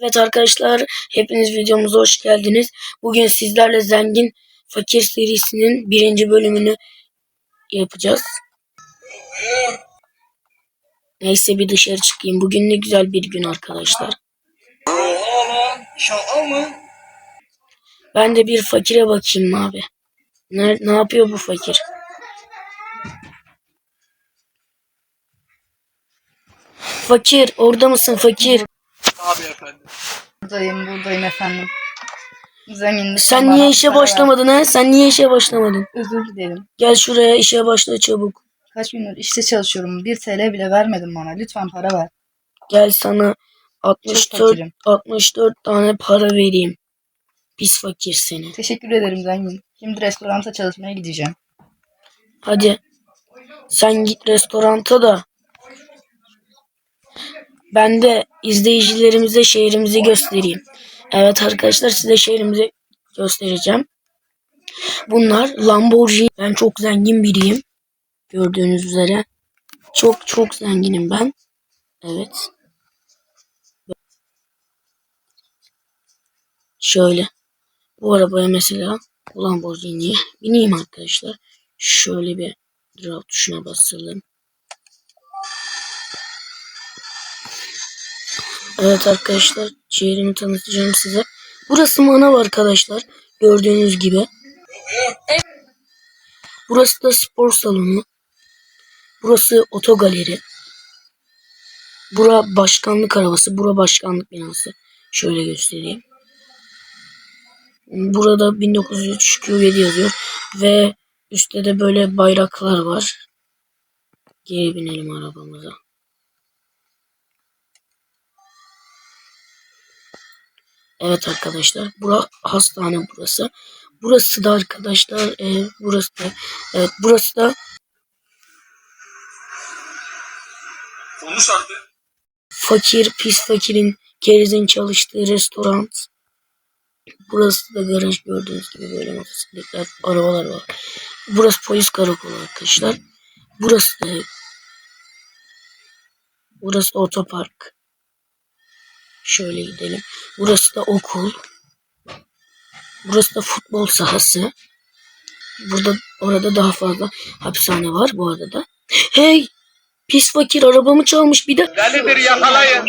Evet arkadaşlar hepiniz videomuza hoş geldiniz. Bugün sizlerle Zengin Fakir serisinin birinci bölümünü yapacağız. Neyse bir dışarı çıkayım. Bugün ne güzel bir gün arkadaşlar. Ben de bir fakire bakayım abi. Ne, ne yapıyor bu fakir? Fakir orada mısın fakir? Abi efendim. Buradayım, buradayım efendim. Zengin Sen niye işe başlamadın ha? Sen niye işe başlamadın? Özür dilerim. Gel şuraya işe başla çabuk. Kaç gündür işte çalışıyorum. 1 TL bile vermedin bana. Lütfen para ver. Gel sana 64 fakirim. 64 tane para vereyim. Pis fakir seni. Teşekkür ederim zengin. Şimdi restoranta çalışmaya gideceğim. Hadi. Sen git restoranta da. Ben de izleyicilerimize şehrimizi göstereyim. Evet arkadaşlar size şehrimizi göstereceğim. Bunlar Lamborghini. Ben çok zengin biriyim. Gördüğünüz üzere. Çok çok zenginim ben. Evet. Şöyle. Bu arabaya mesela bu Lamborghini'ye bineyim arkadaşlar. Şöyle bir draw tuşuna basalım. Evet arkadaşlar şehrimi tanıtacağım size. Burası manav arkadaşlar. Gördüğünüz gibi. Burası da spor salonu. Burası otogaleri. Bura başkanlık arabası. Bura başkanlık binası. Şöyle göstereyim. Burada 1903 Q7 yazıyor. Ve üstte de böyle bayraklar var. Geri binelim arabamıza. Evet arkadaşlar. Bura hastane burası. Burası da arkadaşlar e, burası da evet burası da Konuş artık. fakir pis fakirin kerizin çalıştığı restoran. Burası da garaj gördüğünüz gibi böyle motosikletler, arabalar var. Burası polis karakolu arkadaşlar. Burası da Burası da otopark. Şöyle gidelim. Burası da okul. Burası da futbol sahası. Burada orada daha fazla hapishane var bu arada da. Hey! Pis fakir arabamı çalmış bir de Delidir yakalayın.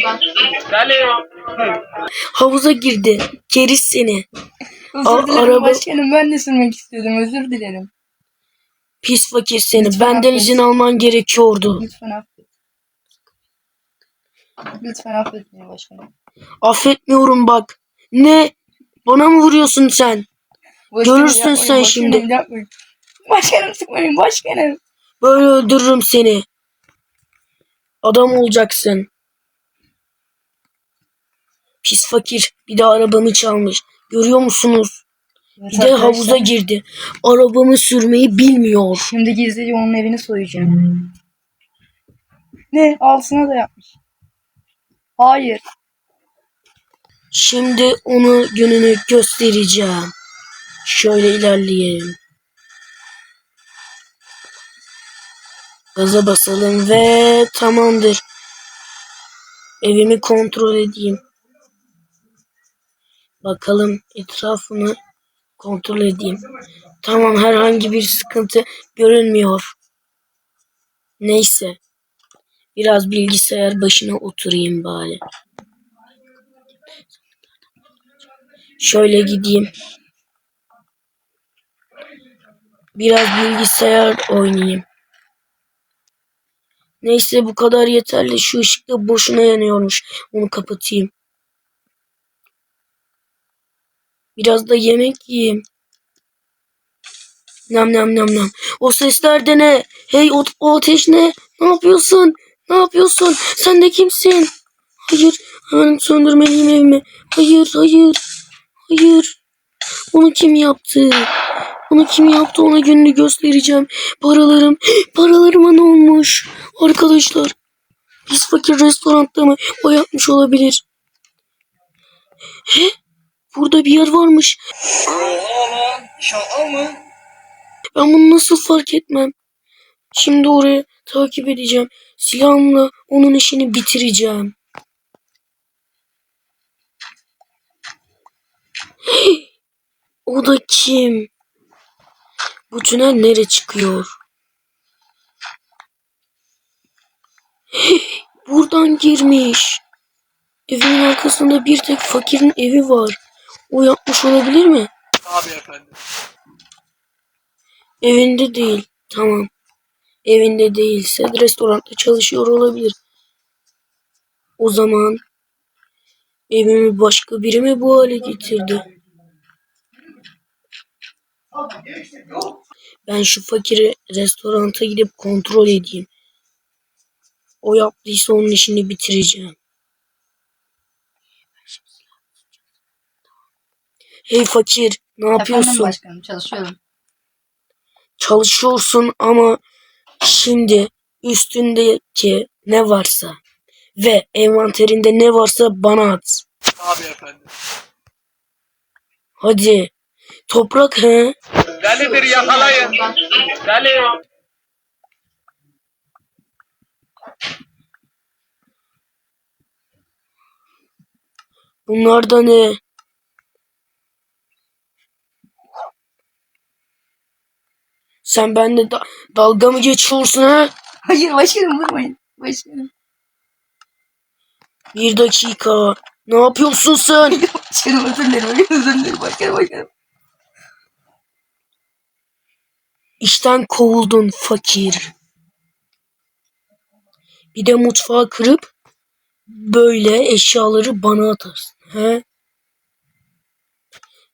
Deli. havuza girdi. Keriz seni. Özür dilerim araba- başkanım. Ben de sürmek istiyordum. Özür dilerim. Pis fakir seni. Lütfen Benden affet. izin alman gerekiyordu. Lütfen affet. Lütfen affet beni başkanım. Affetmiyorum bak. Ne? Bana mı vuruyorsun sen? Başkanım, Görürsün yapmayın, sen başkanım, şimdi. Yapmayın. Başkanım sıkmayın başkanım. Böyle öldürürüm seni. Adam olacaksın. Pis fakir. Bir de arabamı çalmış. Görüyor musunuz? Evet Bir de arkadaşlar, havuza girdi. Arabamı sürmeyi bilmiyor. Şimdi gizlice onun evini soyacağım. Ne? Altına da yapmış. Hayır. Şimdi onu gününü göstereceğim. Şöyle ilerleyelim. Gaza basalım ve tamamdır. Evimi kontrol edeyim. Bakalım etrafını kontrol edeyim. Tamam herhangi bir sıkıntı görünmüyor. Neyse. Biraz bilgisayar başına oturayım bari. Şöyle gideyim. Biraz bilgisayar oynayayım. Neyse bu kadar yeterli. Şu ışık da boşuna yanıyormuş. Onu kapatayım. Biraz da yemek yiyeyim. Nam nam nam nam. O sesler de ne? Hey o, o ateş ne? Ne yapıyorsun? Ne yapıyorsun? Sen de kimsin? Hayır. Hemen söndürmeliyim evimi. Hayır hayır. Hayır. Onu kim yaptı? Onu kim yaptı ona gününü göstereceğim. Paralarım, paralarıma ne olmuş? Arkadaşlar. Pis fakir restoranda mı? O yapmış olabilir. He? Burada bir yer varmış. Oha lan şaka mı? Ben bunu nasıl fark etmem? Şimdi oraya takip edeceğim. Silahımla onun işini bitireceğim. O da kim? Bu tünel nereye çıkıyor? Buradan girmiş. Evimin arkasında bir tek fakirin evi var. O yapmış olabilir mi? Tabii efendim. Evinde değil. Tamam. Evinde değilse restoranda çalışıyor olabilir. O zaman evimi başka biri mi bu hale getirdi? Ben şu fakiri restoranta gidip kontrol edeyim. O yaptıysa onun işini bitireceğim. Hey fakir, ne Efendim yapıyorsun? başkanım çalışıyorum. Çalışıyorsun ama şimdi üstündeki ne varsa ve envanterinde ne varsa bana at. Tabii efendim. Hadi. Toprak he? Delidir yakalayın. Deli. Bunlar da ne? Sen benimle da- dalga mı geçiyorsun ha? Hayır başkanım vurmayın. Başkanım. Bir dakika. Ne yapıyorsun sen? Başkanım özür dilerim. Özür dilerim başkanım başkanım. İşten kovuldun fakir. Bir de mutfağı kırıp böyle eşyaları bana atarsın. He?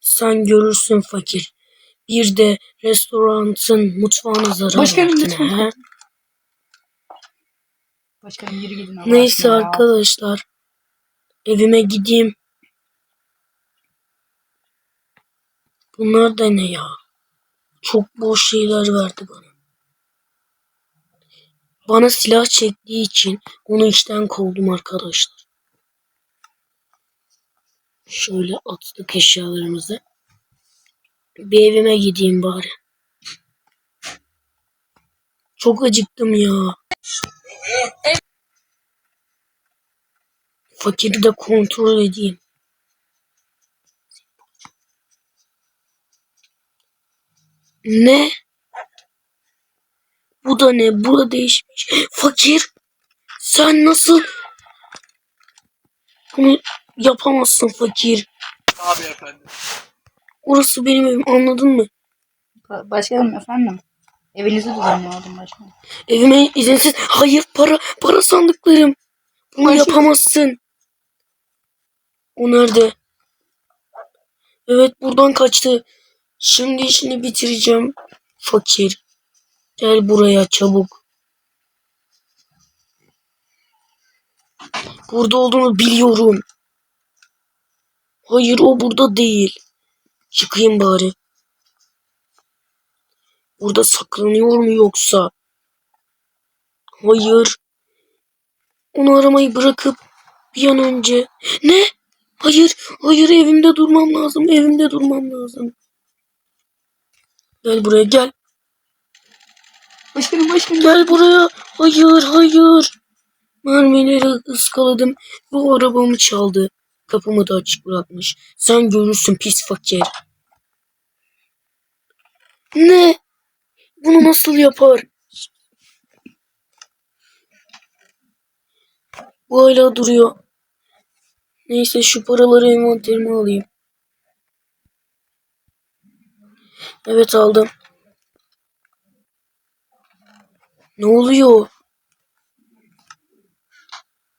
Sen görürsün fakir. Bir de restoranın mutfağına zarar Başkanım, verdin. lütfen. He? Başkanım yürü gidin. Allah Neyse aşkına ya. arkadaşlar. Evime gideyim. Bunlar da ne ya? Çok boş şeyler verdi bana. Bana silah çektiği için onu işten kovdum arkadaşlar. Şöyle attık eşyalarımızı. Bir evime gideyim bari. Çok acıktım ya. Fakiri de kontrol edeyim. Ne? Bu da ne? Bu da değişmiş. Fakir. Sen nasıl bunu yapamazsın fakir. Tabii efendim. Orası benim evim anladın mı? Ba- Başkanım efendim. Evinizi düzenliyordum başkanım. Evime izinsiz. Hayır para para sandıklarım. Bunu Başım- yapamazsın. O nerede? Evet buradan kaçtı. Şimdi işini bitireceğim. Fakir. Gel buraya çabuk. Burada olduğunu biliyorum. Hayır o burada değil. Çıkayım bari. Burada saklanıyor mu yoksa? Hayır. Onu aramayı bırakıp bir an önce. Ne? Hayır, hayır evimde durmam lazım. Evimde durmam lazım. Gel buraya gel. Başkanım başkanım. Gel buraya. Hayır, hayır. Mermileri ıskaladım ve arabamı çaldı. Kapımı da açık bırakmış. Sen görürsün pis fakir. Ne? Bunu nasıl yapar? Bu hala duruyor. Neyse şu paraları envanterime alayım. Evet aldım. Ne oluyor?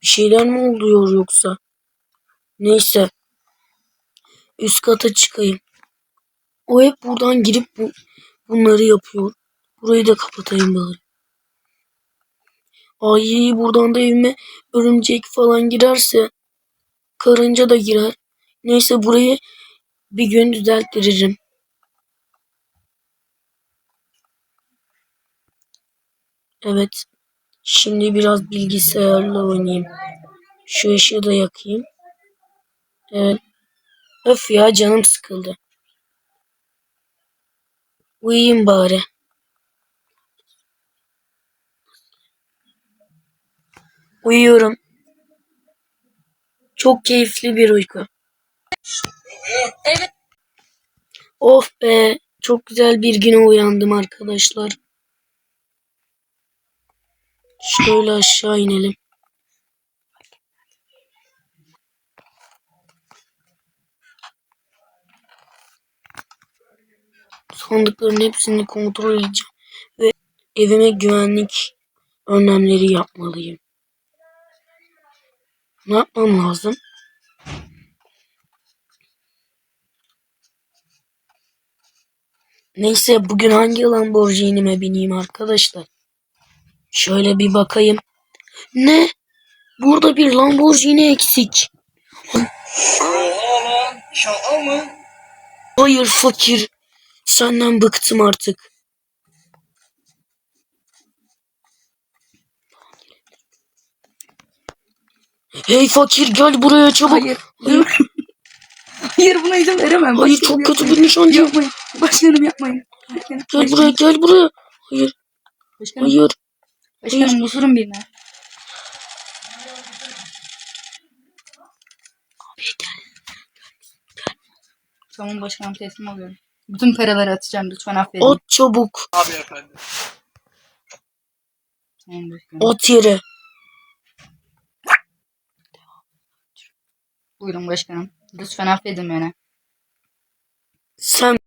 Bir şeyler mi oluyor yoksa? Neyse. Üst kata çıkayım. O hep buradan girip bu, bunları yapıyor. Burayı da kapatayım bari. Ay buradan da evime örümcek falan girerse karınca da girer. Neyse burayı bir gün düzelttiririm. Evet. Şimdi biraz bilgisayarla oynayayım. Şu ışığı da yakayım. Evet. Öf ya canım sıkıldı. Uyuyayım bari. Uyuyorum. Çok keyifli bir uyku. Of be. Çok güzel bir güne uyandım arkadaşlar. Şöyle aşağı inelim. Sandıkların hepsini kontrol edeceğim. Ve evime güvenlik önlemleri yapmalıyım. Ne yapmam lazım? Neyse bugün hangi Lamborghini'me bineyim arkadaşlar? Şöyle bir bakayım. Ne? Burada bir Lamborghini eksik. Oha lan şaka mı? Hayır fakir. Senden bıktım artık. Hey fakir gel buraya çabuk. Hayır. Dur. Hayır buna izin veremem. Hayır, Başkanım, çok kötü bir nişancı. Yapmayın. Başkanım yapmayın. Başkanım, Gel buraya gel buraya. Hayır Başkanım, hayır. başkanım osurun birine. Tamam başkanım teslim oluyorum. Bütün paraları atacağım lütfen affedin. At çabuk. Abi efendim. Tamam başkanım. At yere. Buyurun başkanım. Lütfen affedin beni. Sen